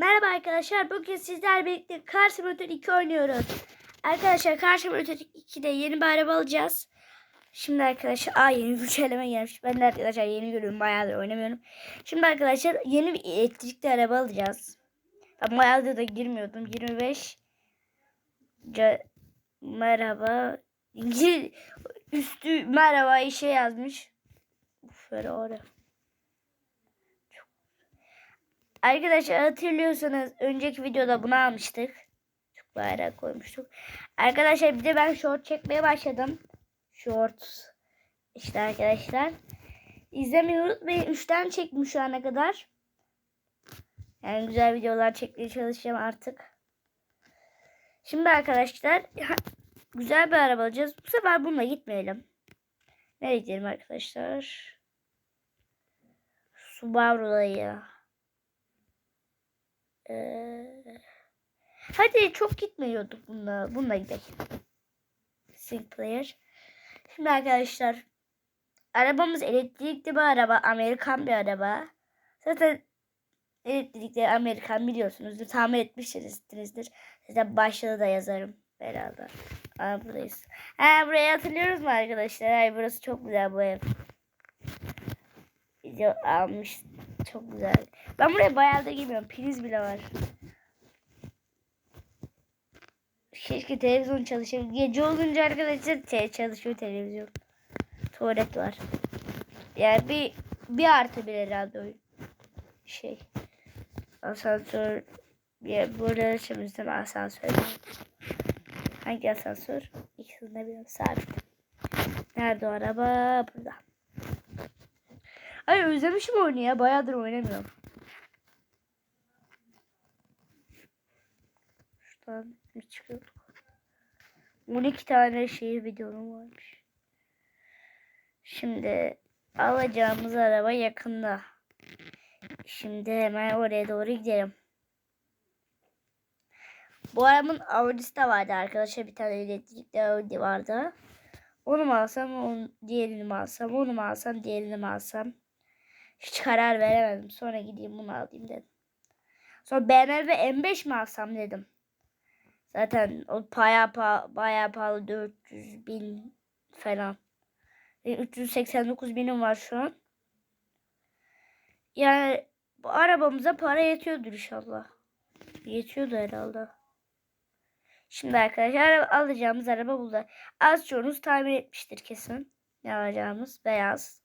Merhaba arkadaşlar. Bugün sizler birlikte Car Simulator 2 oynuyoruz. Arkadaşlar Car Simulator 2'de yeni bir araba alacağız. Şimdi arkadaşlar aa yeni güncelleme gelmiş. Ben de arkadaşlar yeni görüyorum. Bayağıdır oynamıyorum. Şimdi arkadaşlar yeni bir elektrikli araba alacağız. Ben bayağıdır da girmiyordum. 25 Ca- merhaba. Üstü merhaba işe yazmış. Uf, böyle oraya. Arkadaşlar hatırlıyorsanız önceki videoda bunu almıştık. Çok bayrağı koymuştuk. Arkadaşlar bir de ben short çekmeye başladım. Shorts. İşte arkadaşlar. İzlemeyi unutmayın. 3'ten çektim şu ana kadar. Yani güzel videolar çekmeye çalışacağım artık. Şimdi arkadaşlar güzel bir araba alacağız. Bu sefer bununla gitmeyelim. Nereye gidelim arkadaşlar? Subaru'dayı. Ee, hadi çok gitmiyorduk bununla. Bununla gidelim. Single player. Şimdi arkadaşlar arabamız elektrikli bir araba. Amerikan bir araba. Zaten elektrikli Amerikan biliyorsunuzdur. Tahmin etmişsinizdir. Zaten başlığı da yazarım herhalde. Aa, buradayız. Ha, burayı hatırlıyoruz mu arkadaşlar? Ay, burası çok güzel bu ev. Video almış. Çok güzel. Ben buraya bayağı da girmiyorum. Priz bile var. Keşke televizyon çalışır. Gece olunca arkadaşlar te çalışıyor televizyon. Tuvalet var. Yani bir bir artı bir herhalde o şey. Asansör bir burada açımızda asansör. Hangi asansör? İkisini de biliyorum. Sabit. Nerede o araba? Burada. Ay özlemişim oyunu ya. Bayağıdır oynamıyorum. Şuradan bir çıkıyorduk. 12 tane şey videom varmış. Şimdi alacağımız araba yakında. Şimdi hemen oraya doğru gidelim. Bu arabanın Audi'si de vardı arkadaşlar. Bir tane elektrikli Audi vardı. Onu mu alsam, onu, diğerini mi alsam, onu mu alsam, diğerini mi alsam. Hiç karar veremedim. Sonra gideyim bunu alayım dedim. Sonra BMW M5 mi alsam dedim. Zaten o bayağı, pahalı, bayağı pahalı 400 bin falan. E, 389 binim var şu an. Yani bu arabamıza para yetiyordur inşallah. Yetiyordu herhalde. Şimdi arkadaşlar alacağımız araba burada. Az çoğunuz tahmin etmiştir kesin. Ne alacağımız? Beyaz.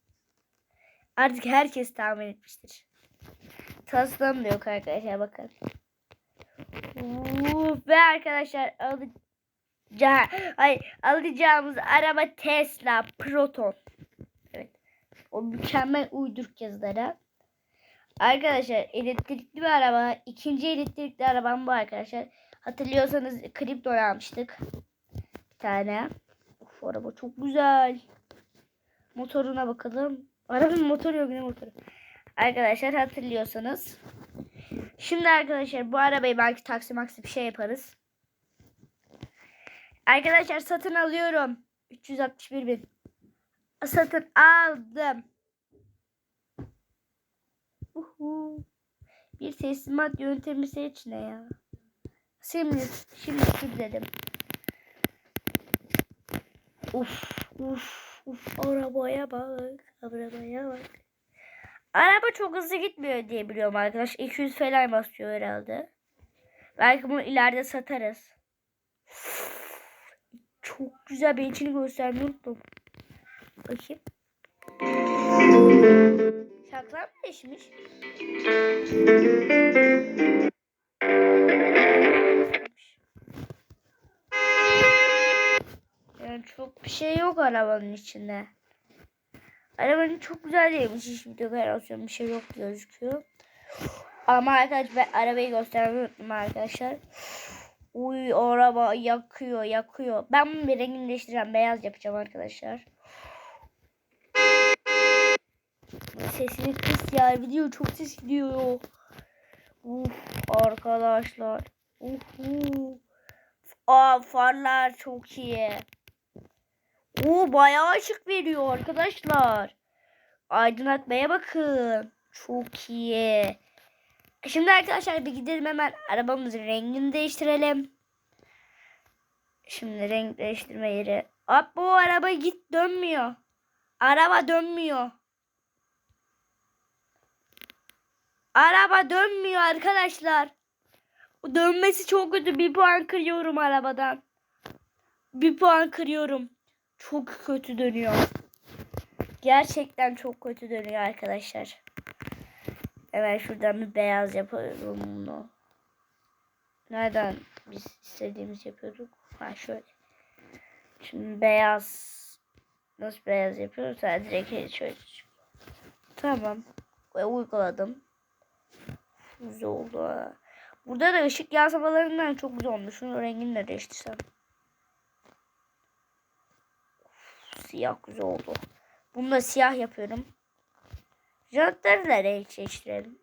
Artık herkes tahmin etmiştir. Taslam da yok arkadaşlar bakın. Uf, ve arkadaşlar alacağı, ay, alacağımız araba Tesla Proton. Evet. O mükemmel uyduruk yazılara. Arkadaşlar elektrikli bir araba. ikinci elektrikli arabam bu arkadaşlar. Hatırlıyorsanız kripto almıştık. Bir tane. Of araba çok güzel. Motoruna bakalım. Arabanın motoru yok ne motoru. Arkadaşlar hatırlıyorsanız. Şimdi arkadaşlar bu arabayı belki taksi maksi bir şey yaparız. Arkadaşlar satın alıyorum. 361 bin. Satın aldım. Uhu. Bir teslimat yöntemi seç ne ya? Şimdi, şimdi dedim. Uf, uf, uf. Arabaya bak. Arabaya bak. Araba çok hızlı gitmiyor diye biliyorum arkadaş. 200 falan basıyor herhalde. Belki bunu ileride satarız. Çok güzel. Ben içini göstermeyi unuttum. Bakayım. Şarkılar mı değişmiş? Çok bir şey yok arabanın içinde. Arabanın çok güzel değilmiş. Hiçbir dekorasyon bir şey yok gözüküyor. Ama arkadaşlar ben arabayı göstermeyi unuttum arkadaşlar. Uy araba yakıyor yakıyor. Ben bunu bir rengini değiştireceğim. Beyaz yapacağım arkadaşlar. Sesini kıs ya. Video çok ses gidiyor. Uf arkadaşlar. Uhu. Aa farlar çok iyi. Oo bayağı ışık veriyor arkadaşlar. Aydınlatmaya bakın. Çok iyi. Şimdi arkadaşlar bir gidelim hemen arabamızın rengini değiştirelim. Şimdi renk değiştirme yeri. Hop bu araba git dönmüyor. Araba dönmüyor. Araba dönmüyor arkadaşlar. Dönmesi çok kötü. Bir puan kırıyorum arabadan. Bir puan kırıyorum. Çok kötü dönüyor. Gerçekten çok kötü dönüyor arkadaşlar. Evet şuradan bir beyaz yapıyorum bunu. Nereden biz istediğimiz yapıyorduk? Ha şöyle. Şimdi beyaz nasıl beyaz yapıyoruz? Ha, direkt şöyle. Tamam. Ve uyguladım. Güzel oldu. Burada da ışık yansımalarından çok güzel olmuş. Şunun rengini de değiştirsem. Uf, Siyah güzel oldu. Bunu da siyah yapıyorum. Jantları da renk değiştirelim.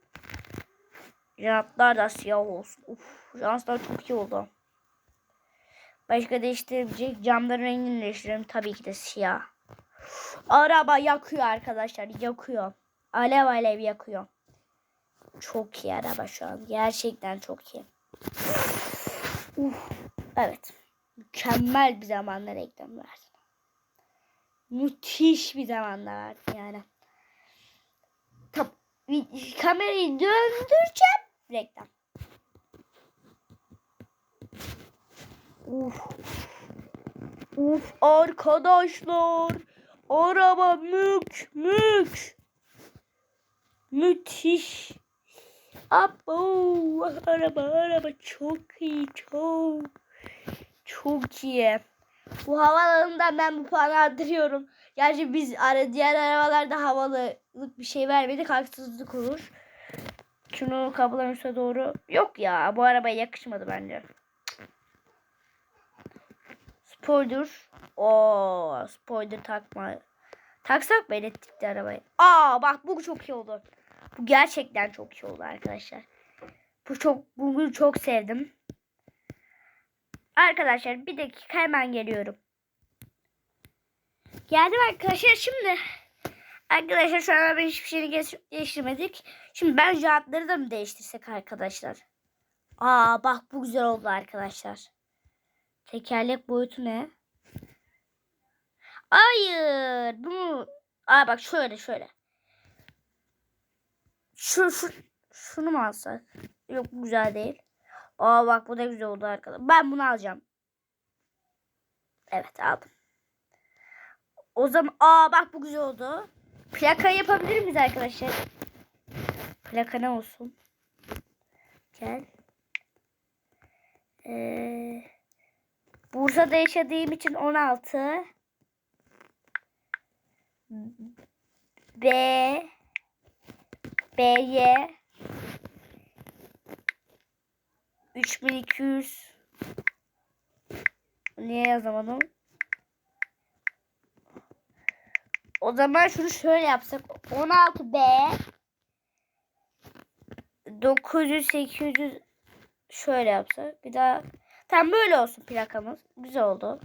Jantlar da siyah olsun. Uf, jantlar çok iyi oldu. Başka değiştirebilecek camların rengini değiştirelim. Tabii ki de siyah. Araba yakıyor arkadaşlar. Yakıyor. Alev alev yakıyor. Çok iyi araba şu an. Gerçekten çok iyi. Uf, evet. Mükemmel bir zamanda reklam verdim. Müthiş bir zamanda verdim yani. Tab kamerayı döndüreceğim. Reklam. Uf. Uf arkadaşlar. Araba mük mük. Müthiş. Abo araba araba çok iyi çok. Çok iyi. Bu havalarından ben bu puanı arttırıyorum. Gerçi biz ara, diğer arabalarda havalılık bir şey vermedik. Haksızlık olur. Şunu kapıların üstüne doğru. Yok ya bu arabaya yakışmadı bence. Spoiler. Oo, spoiler takma. Taksak mı elektrikli arabayı? Aa bak bu çok iyi oldu. Bu gerçekten çok iyi oldu arkadaşlar. Bu çok bunu çok sevdim. Arkadaşlar bir dakika hemen geliyorum. Geldim arkadaşlar şimdi. Arkadaşlar şu an ben hiçbir şeyini değiştirmedik. Şimdi ben jantları da mı değiştirsek arkadaşlar? Aa bak bu güzel oldu arkadaşlar. Tekerlek boyutu ne? Hayır. Bunu Aa bak şöyle şöyle. Şu, şu şunu mu alsak? Yok bu güzel değil. Aa bak bu da güzel oldu arkadaşlar. Ben bunu alacağım. Evet aldım. O zaman aa bak bu güzel oldu. Plaka yapabilir miyiz arkadaşlar? Plaka ne olsun? Gel. Ee, Bursa'da yaşadığım için 16. B B'ye 3200 Niye yazamadım? O zaman şunu şöyle yapsak. 16B 900 800 şöyle yapsak. Bir daha tam böyle olsun plakamız. Güzel oldu.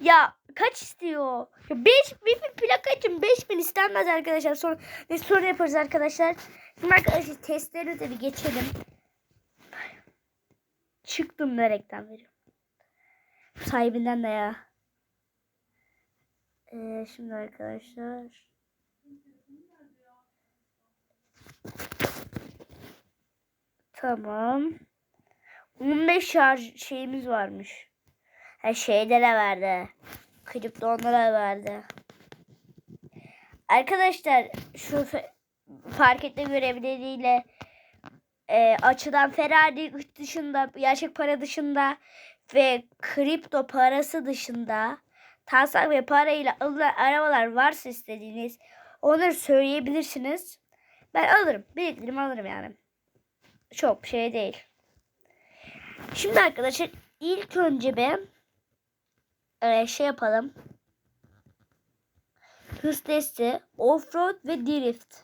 Ya kaç istiyor? Ya 5 bir, bir plaka için 5000 istenmez arkadaşlar. Sonra ne sonra yaparız arkadaşlar. Şimdi arkadaşlar testleri de bir geçelim. Çıktım nerekten veriyorum. Sahibinden de ya. Ee, şimdi arkadaşlar. Tamam. 15 şarj şeyimiz varmış. Her şeyde de verdi. Kripto onlara verdi. Arkadaşlar şu fark etme görevleriyle e, açılan Ferrari dışında gerçek para dışında ve kripto parası dışında taslak ve parayla alınan arabalar varsa istediğiniz onları söyleyebilirsiniz. Ben alırım. Biriktiririm alırım yani. Çok şey değil. Şimdi arkadaşlar ilk önce ben e, şey yapalım. Hız testi, offroad ve drift.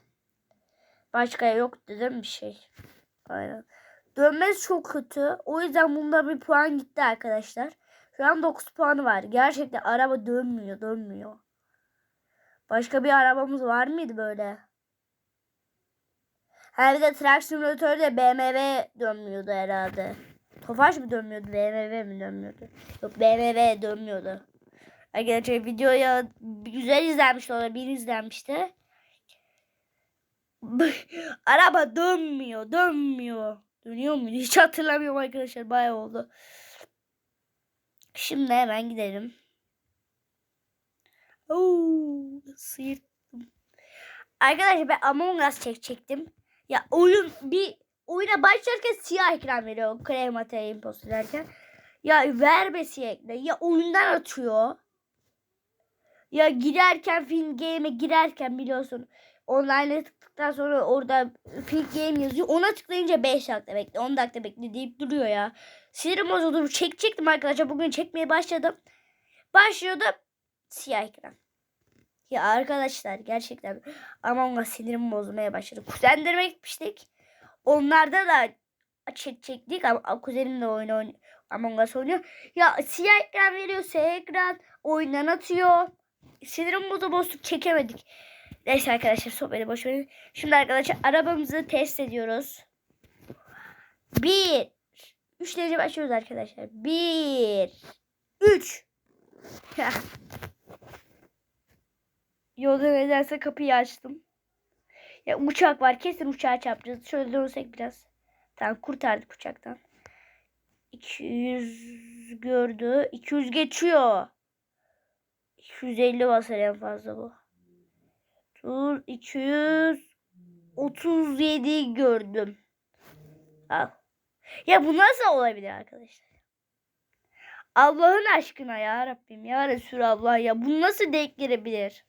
Başka yok dedim bir şey. Aynen. Dönmez çok kötü. O yüzden bunda bir puan gitti arkadaşlar. Şu an 9 puanı var. Gerçekten araba dönmüyor, dönmüyor. Başka bir arabamız var mıydı böyle? Bir de Truck Simulator'da BMW dönmüyordu herhalde. Tofaş mı dönmüyordu? BMW mi dönmüyordu? Yok BMW dönmüyordu. Arkadaşlar videoya güzel izlenmişti orada bir izlenmişti. Araba dönmüyor, dönmüyor. Dönüyor mu? Hiç hatırlamıyorum arkadaşlar. Bayağı oldu. Şimdi hemen gidelim. Oo, sıyırttım. Arkadaşlar ben Among Us çekecektim. Ya oyun bir oyuna başlarken siyah ekran veriyor. Kremata imposter derken. Ya verme siyah ekran. Ya oyundan atıyor. Ya girerken film game'e girerken biliyorsun. Online'e tıktıktan sonra orada film game yazıyor. Ona tıklayınca 5 dakika bekle 10 dakika bekle deyip duruyor ya. Sinirim bozuldu. Çekecektim arkadaşlar. Bugün çekmeye başladım. Başlıyordu siyah ekran. Ya arkadaşlar gerçekten Among Us sinirim bozmaya başladı. Kuzenlerime gitmiştik. Onlarda da çekecektik ama kuzenim de oyun oynuyor. Among Us oynuyor. Ya siyah ekran veriyor, siyah ekran oyundan atıyor. Sinirim bozu bozduk çekemedik. Neyse arkadaşlar sohbeti boş verin. Şimdi arkadaşlar arabamızı test ediyoruz. Bir. Üç derece başlıyoruz arkadaşlar. Bir. Üç. Yolda nedense kapıyı açtım. Ya uçak var. Kesin uçağa çarpacağız. Şöyle dönsek biraz. Tamam kurtardık uçaktan. 200 gördü. 200 geçiyor. 250 basar en fazla bu. Dur 237 gördüm. Al. Ya bu nasıl olabilir arkadaşlar? Allah'ın aşkına ya Rabbim ya Resulallah ya bu nasıl denk gelebilir?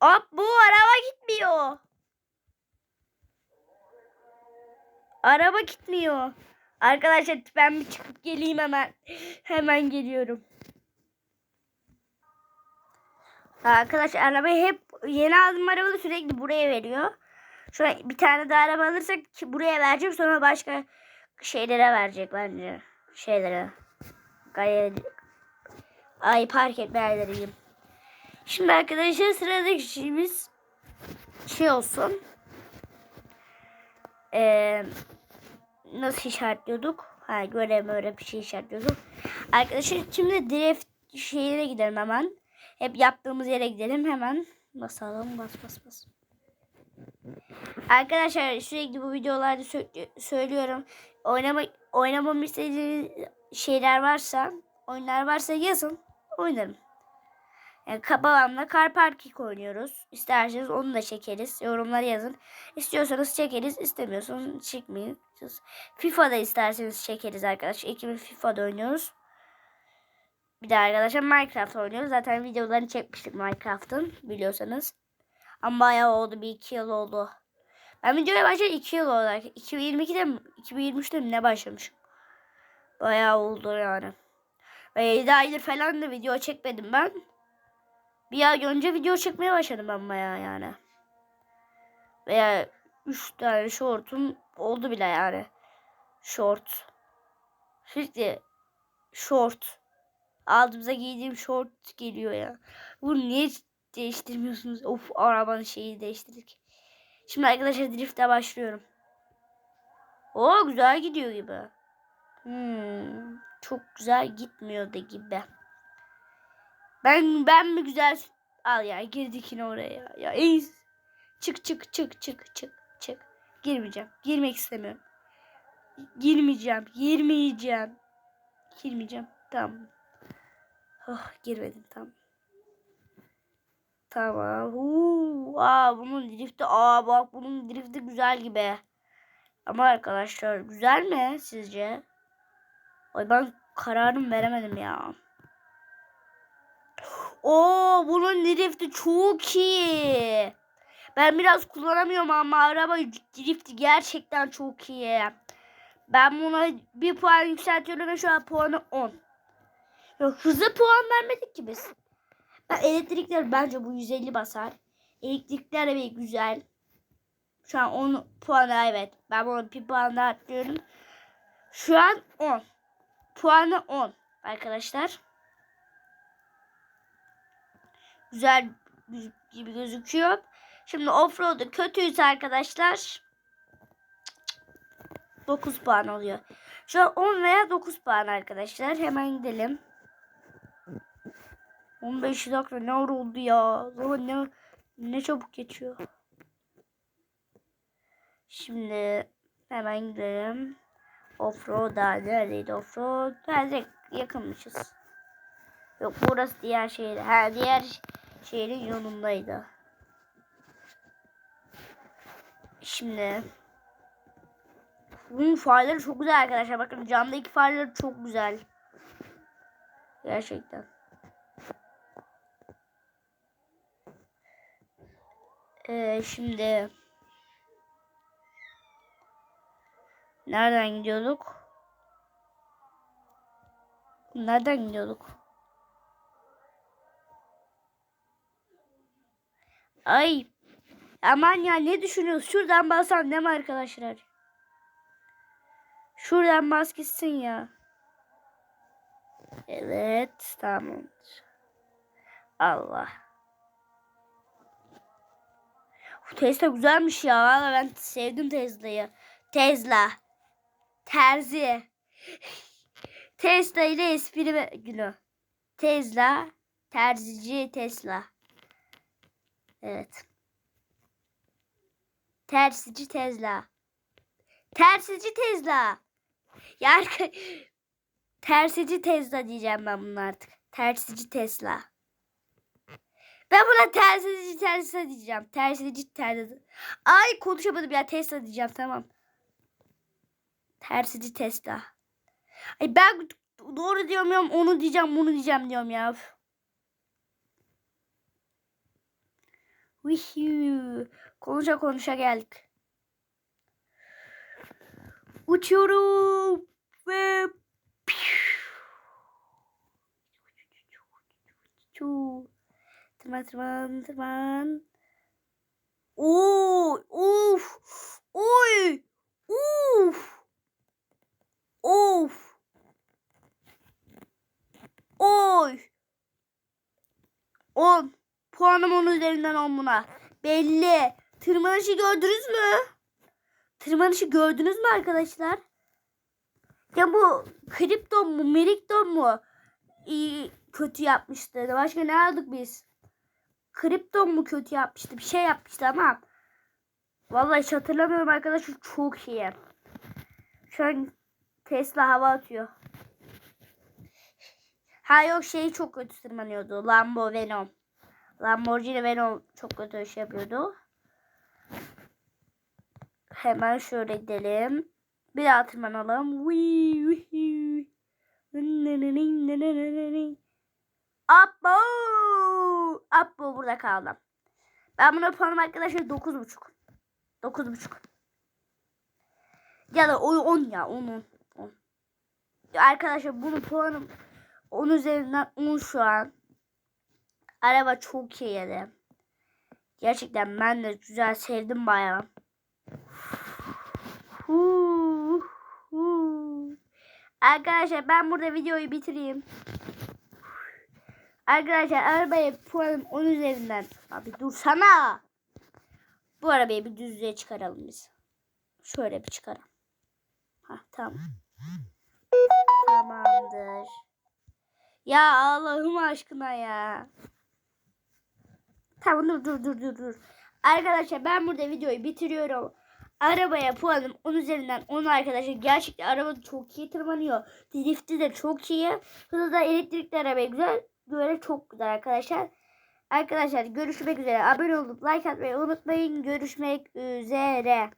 Hop bu araba gitmiyor. Araba gitmiyor. Arkadaşlar ben bir çıkıp geleyim hemen. Hemen geliyorum. Arkadaşlar arabayı hep yeni aldığım arabayı sürekli buraya veriyor. An bir tane daha araba alırsak buraya vereceğim sonra başka şeylere verecek bence. Şeylere. Galeri. Ay park etme yerleriyim. Şimdi arkadaşlar sıradaki şeyimiz şey olsun. Ee, nasıl işaretliyorduk? Ha görev öyle bir şey işaretliyorduk. Arkadaşlar şimdi drift şeyine gidelim hemen. Hep yaptığımız yere gidelim hemen. Basalım bas bas bas. Arkadaşlar sürekli bu videolarda sö- söylüyorum. Oynama oynamamı istediğiniz şeyler varsa, oyunlar varsa yazın. Oynarım. Yani babamla Car Parking oynuyoruz. İsterseniz onu da çekeriz. Yorumlara yazın. İstiyorsanız çekeriz. istemiyorsanız çekmeyin. FIFA'da isterseniz çekeriz arkadaşlar. İkimiz FIFA'da oynuyoruz. Bir de arkadaşlar Minecraft oynuyoruz. Zaten videolarını çekmiştik Minecraft'ın biliyorsanız. Ama bayağı oldu. Bir iki yıl oldu. Ben videoya başladım iki yıl oldu. 2022'de mi? 2023'te mi ne başlamışım? Bayağı oldu yani. Ve 7 aydır falan da video çekmedim ben. Bir ay önce video çekmeye başladım ben bayağı yani. Veya 3 tane shortum oldu bile yani. Short. Sürekli short. Aldığımıza giydiğim short geliyor ya. Bu niye değiştirmiyorsunuz? Of arabanın şeyi değiştirdik. Şimdi arkadaşlar drift'e başlıyorum. O güzel gidiyor gibi. Hmm, çok güzel gitmiyordu gibi. Ben ben mi güzel al ya girdik yine oraya ya. En çık çık çık çık çık çık. Girmeyeceğim. Girmek istemiyorum. Girmeyeceğim. Girmeyeceğim. Girmeyeceğim. Tamam. Oh, girmedim tamam. Tamam. Uuu, aa bunun drifti aa bak bunun drifti güzel gibi. Ama arkadaşlar güzel mi sizce? Ay ben kararım veremedim ya. Oo bunun drifti çok iyi. Ben biraz kullanamıyorum ama araba drifti gerçekten çok iyi. Ben buna bir puan yükseltiyorum ve şu an puanı 10. Yok hızlı puan vermedik ki biz. Ben elektrikler bence bu 150 basar. Elektrikler de güzel. Şu an 10 puan evet. Ben bunu bir puan daha atlıyorum. Şu an 10. Puanı 10 arkadaşlar. Güzel gibi gözüküyor. Şimdi offroad'u kötüyse arkadaşlar 9 puan oluyor. Şu an 10 veya 9 puan arkadaşlar. Hemen gidelim. 15 dakika ne ara oldu ya? Zaman ne, ne çabuk geçiyor. Şimdi hemen gidelim. Offroad'a neredeydi offroad? Nerede yakınmışız. Yok burası diğer şehir. Ha diğer şehrin yolundaydı. Şimdi bunun farları çok güzel arkadaşlar. Bakın camdaki farları çok güzel. Gerçekten. Ee, şimdi nereden gidiyorduk? Nereden gidiyorduk? Ay aman ya ne düşünüyorsun? Şuradan basan değil mi arkadaşlar? Şuradan bas gitsin ya. Evet tamamdır. Allah. Tesla güzelmiş ya. Valla ben sevdim Tesla'yı. Tesla. Terzi. Tesla ile espri günü. Tesla. Terzici Tesla. Evet. Tersici Tesla. Tersici Tesla. Ya arka- tersici Tesla diyeceğim ben bunu artık. Tersici Tesla. Ben buna tersici Tesla diyeceğim. Tersici Tesla. Ay konuşamadım ya Tesla diyeceğim tamam. Tersici Tesla. Ay ben doğru diyorum ya onu diyeceğim bunu diyeceğim diyorum ya. Wihuu. Konuşa konuşa geldik. Uçuyorum ve Çu. Tırman tırman tırman. Oo, uf, oy, uf, of, oy. 10. Puanım 10 üzerinden 10 buna. Belli. Tırmanışı gördünüz mü? Tırmanışı gördünüz mü arkadaşlar? Ya bu Kripton mu, Merikton mu iyi kötü yapmıştı? Başka ne aldık biz? Kripton mu kötü yapmıştı? Bir şey yapmıştı ama vallahi hiç hatırlamıyorum arkadaşlar. Çok iyi. Şu an Tesla hava atıyor. Ha yok şey çok kötü tırmanıyordu. Lambo Venom. Lamborghini Venom çok kötü iş yapıyordu. Hemen şöyle gidelim. Bir daha tırmanalım. Wii, Appo burada kaldım. Ben buna puanım arkadaşlar 9.5. 9.5. Ya da 10 ya 10 10. 10. Ya Arkadaşlar bunun puanım 10 üzerinden 10 şu an. Araba çok iyi yedi. Gerçekten ben de güzel sevdim bayağı. Arkadaşlar ben burada videoyu bitireyim. Arkadaşlar arabaya puanım 10 üzerinden. Abi dursana. Bu arabayı bir düzlüğe çıkaralım biz. Şöyle bir çıkaralım. Ha tamam. Tamamdır. Ya Allah'ım aşkına ya. Tamam dur dur dur dur dur. Arkadaşlar ben burada videoyu bitiriyorum. Arabaya puanım 10 üzerinden 10 arkadaşlar. Gerçekten araba çok iyi tırmanıyor. Drifti de çok iyi. Hızı da elektrikli araba güzel. Böyle çok güzel arkadaşlar. Arkadaşlar görüşmek üzere. Abone olup like atmayı unutmayın. Görüşmek üzere.